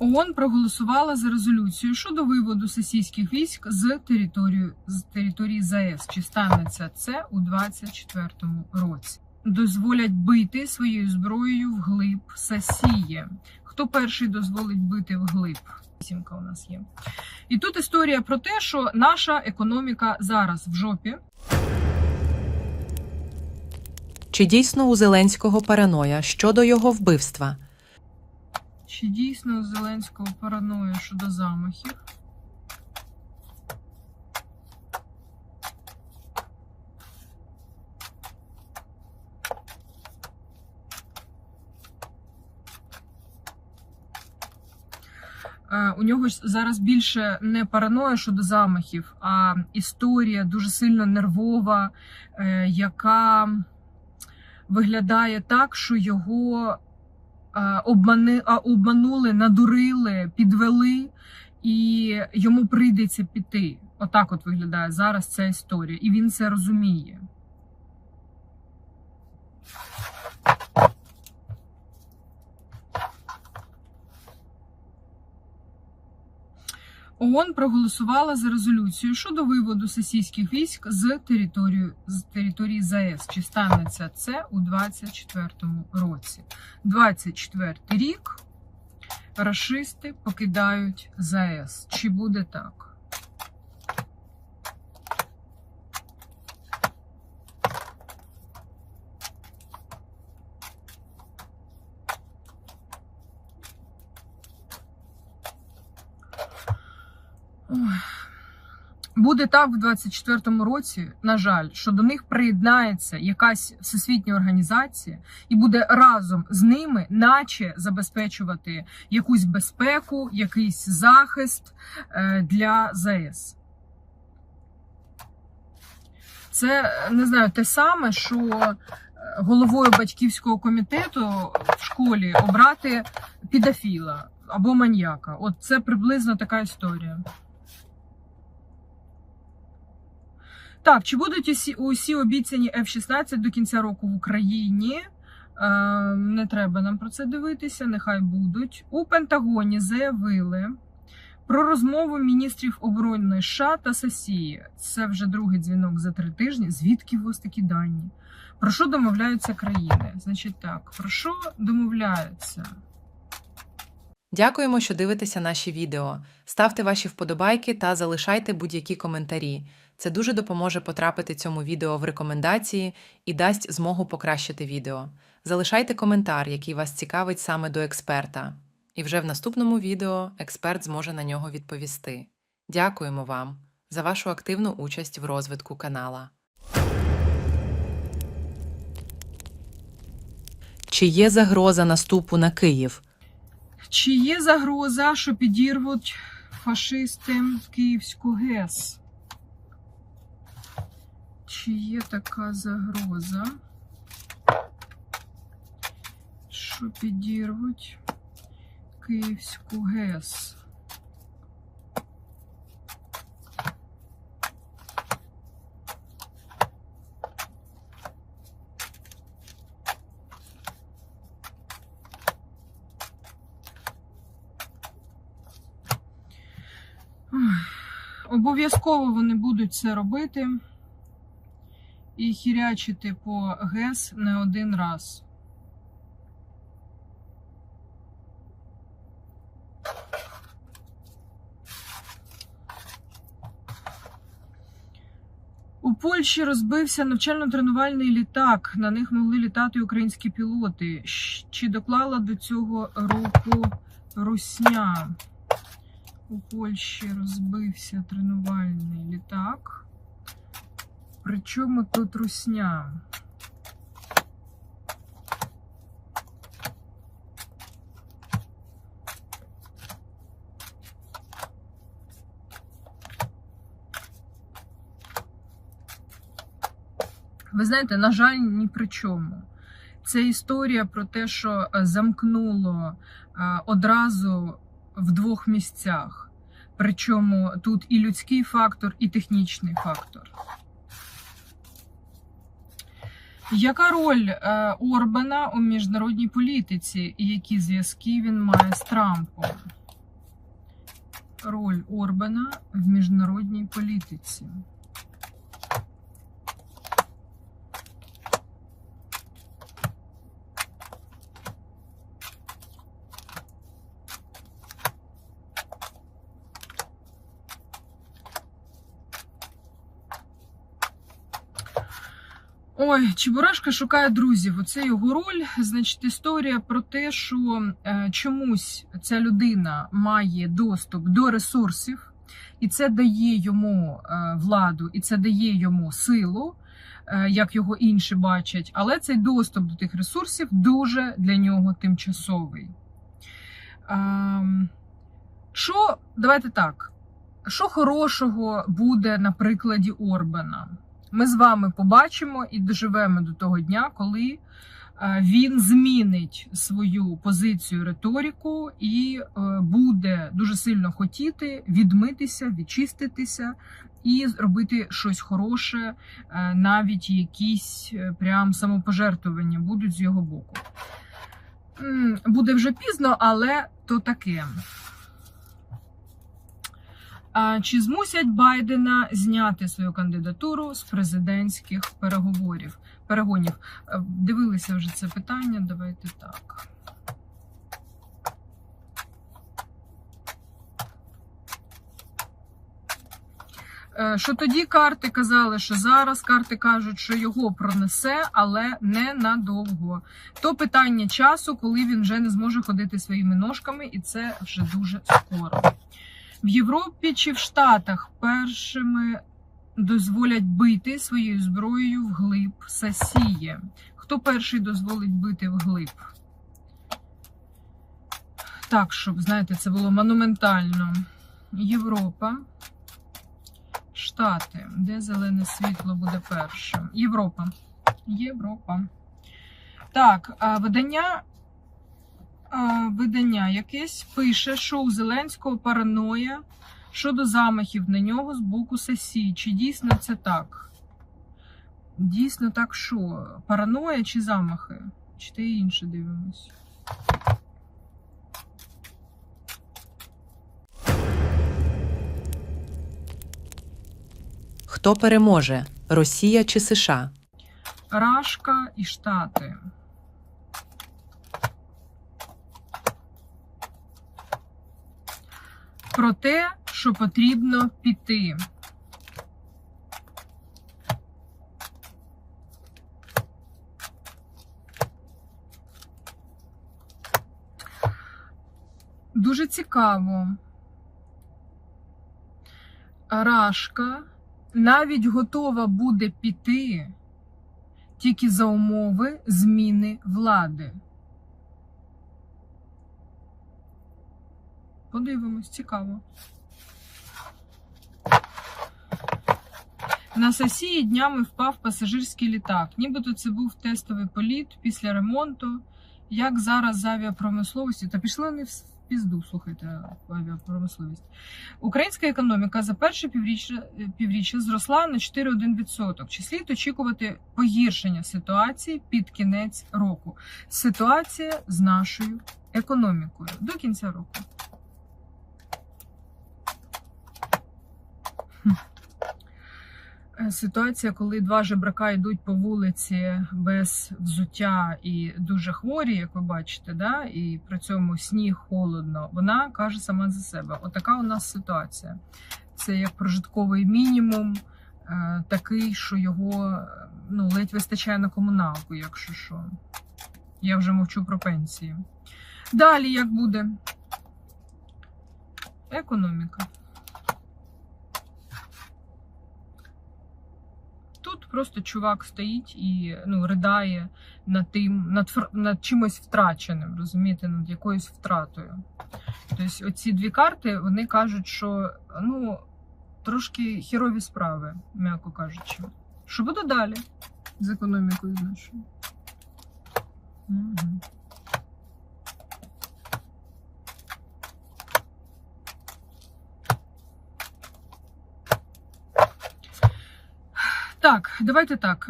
ООН проголосувала за резолюцію щодо виводу російських військ з території з території ЗАЕС. Чи станеться це у 2024 році? Дозволять бити своєю зброєю вглиб Сасії. Хто перший дозволить бити вглиб? Сімка у нас є. І тут історія про те, що наша економіка зараз в жопі. Чи дійсно у Зеленського параноя щодо його вбивства? Чи дійсно Зеленського параноя щодо замахів? Е, У нього зараз більше не параноя щодо замахів, а історія дуже сильно нервова, е, яка виглядає так, що його обмани, обманули, надурили, підвели, і йому прийдеться піти. Отак от виглядає зараз ця історія, і він це розуміє. ООН проголосувала за резолюцію щодо виводу сесійських військ з території з території ЗАЕС. Чи станеться це у 2024 році? 24 рік рашисти покидають ЗАЕС. Чи буде так? Буде так в 24-му році, на жаль, що до них приєднається якась всесвітня організація і буде разом з ними, наче забезпечувати якусь безпеку, якийсь захист е, для ЗАЕС. Це не знаю те саме, що е, головою батьківського комітету в школі обрати підофіла або маньяка. От це приблизно така історія. Так, чи будуть усі, усі обіцяні F-16 до кінця року в Україні? Е, не треба нам про це дивитися, нехай будуть. У Пентагоні заявили про розмову міністрів оборони США та Сосії. Це вже другий дзвінок за три тижні. Звідки у вас такі дані? Про що домовляються країни? Значить так, про що домовляються? Дякуємо, що дивитеся наші відео. Ставте ваші вподобайки та залишайте будь-які коментарі. Це дуже допоможе потрапити цьому відео в рекомендації і дасть змогу покращити відео. Залишайте коментар, який вас цікавить саме до експерта. І вже в наступному відео експерт зможе на нього відповісти. Дякуємо вам за вашу активну участь в розвитку канала. Чи є загроза наступу на Київ? Чи є загроза, що підірвуть фашисти Київську ГЕС? Чи є така загроза, що підірвуть Київську ГЕС? Ой, Обов'язково вони будуть це робити і хірячити по ГЕС не один раз. У Польщі розбився навчально-тренувальний літак. На них могли літати українські пілоти. Чи доклала до цього руку Русня? У Польщі розбився тренувальний літак. Причому тут русня? Ви знаєте, на жаль, ні при чому. Це історія про те, що е, замкнуло е, одразу в двох місцях. Причому тут і людський фактор, і технічний фактор. Яка роль е, Орбана у міжнародній політиці і які зв'язки він має з Трампом? роль Орбана в міжнародній політиці? Ой, Чебурашка шукає друзів. Оце його роль. Значить, історія про те, що е, чомусь ця людина має доступ до ресурсів, і це дає йому е, владу, і це дає йому силу, е, як його інші бачать. Але цей доступ до тих ресурсів дуже для нього тимчасовий. Ем, що, давайте так. Що хорошого буде на прикладі Орбана? Ми з вами побачимо і доживемо до того дня, коли е, він змінить свою позицію риторику і е, буде дуже сильно хотіти відмитися, відчиститися і зробити щось хороше, е, навіть якісь прям самопожертвування будуть з його боку. Буде вже пізно, але то таке. Чи змусять Байдена зняти свою кандидатуру з президентських переговорів? Перегонів? Е, Дивилися вже це питання. Давайте так. Е, Що тоді карти казали, що зараз карти кажуть, що його пронесе, але не надовго. То питання часу, коли він вже не зможе ходити своїми ножками, і це вже дуже скоро. В Європі чи в Штатах першими дозволять бити своєю зброєю вглиб Сасіє. Хто перший дозволить бити вглиб? Так, щоб, знаєте, це було монументально. Європа. Штати. Де зелене світло буде першим? Європа. Європа. Так, видання видання якесь пише, що у Зеленського параноя щодо замахів на нього з боку Сесії. Чи дійсно це так? Дійсно так що? Параноя чи замахи? Чи те інше дивимось? Хто переможе Росія чи США? Рашка і Штати. Про те, що потрібно піти. Дуже цікаво. Рашка навіть готова буде піти тільки за умови зміни влади. Подивимось, цікаво. На Сосії днями впав пасажирський літак. Нібито це був тестовий політ після ремонту. Як зараз з авіапромисловості? Та пішли вони в пізду, слухайте, авіапромисловість. Українська економіка за перше півріччя, півріччя зросла на 4,1%. Чи слід очікувати погіршення ситуації під кінець року? Ситуація з нашою економікою до кінця року. Хм. Е, Ситуація, коли два жебрака йдуть по вулиці без взуття і дуже хворі, як ви бачите, да? і при цьому сніг холодно, вона каже сама за себе. Отака у нас ситуація. Це як прожитковий мінімум, е, такий, що його е, ну, ледь вистачає на комуналку, якщо що. Я вже мовчу про пенсії. Далі як буде? Економіка. Тут просто чувак стоїть і ну, ридає над тим, над, над чимось втраченим, розумієте, над якоюсь втратою. Тобто, оці дві карти вони кажуть, що ну, трошки хірові справи, м'яко кажучи. Що буде далі з економікою нашою? Угу. Так, давайте так.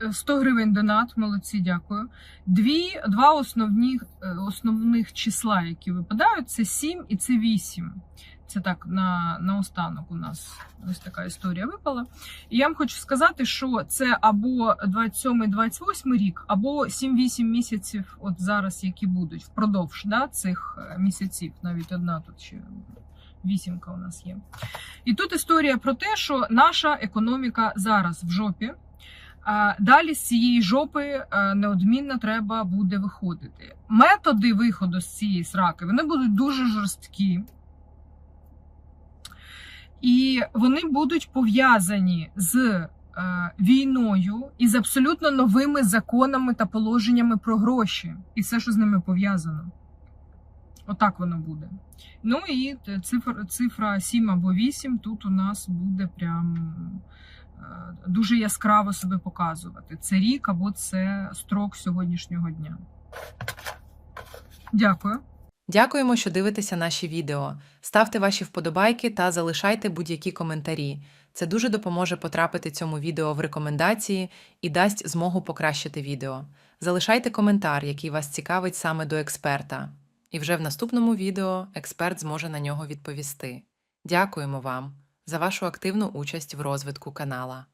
е, 100 гривень донат, молодці, дякую. Дві, два основні, е, основних числа, які випадають, це 7 і це 8. Це так на, на останок у нас ось така історія випала. І я вам хочу сказати, що це або 27-28 рік, або 7-8 місяців, от зараз, які будуть впродовж да, цих е, місяців, навіть одна тут ще вісімка у нас є. І тут історія про те, що наша економіка зараз в жопі. Далі з цієї жопи е, неодмінно треба буде виходити. Методи виходу з цієї сраки вони будуть дуже жорсткі. І вони будуть пов'язані з е, війною і з абсолютно новими законами та положеннями про гроші, і все, що з ними пов'язано. Отак воно буде. Ну і цифра, цифра 7 або 8 тут у нас буде прям е, дуже яскраво себе показувати. Це рік або це строк сьогоднішнього дня. Дякую. Дякуємо, що дивитеся наші відео. Ставте ваші вподобайки та залишайте будь-які коментарі. Це дуже допоможе потрапити цьому відео в рекомендації і дасть змогу покращити відео. Залишайте коментар, який вас цікавить саме до експерта. І вже в наступному відео експерт зможе на нього відповісти. Дякуємо вам за вашу активну участь в розвитку канала.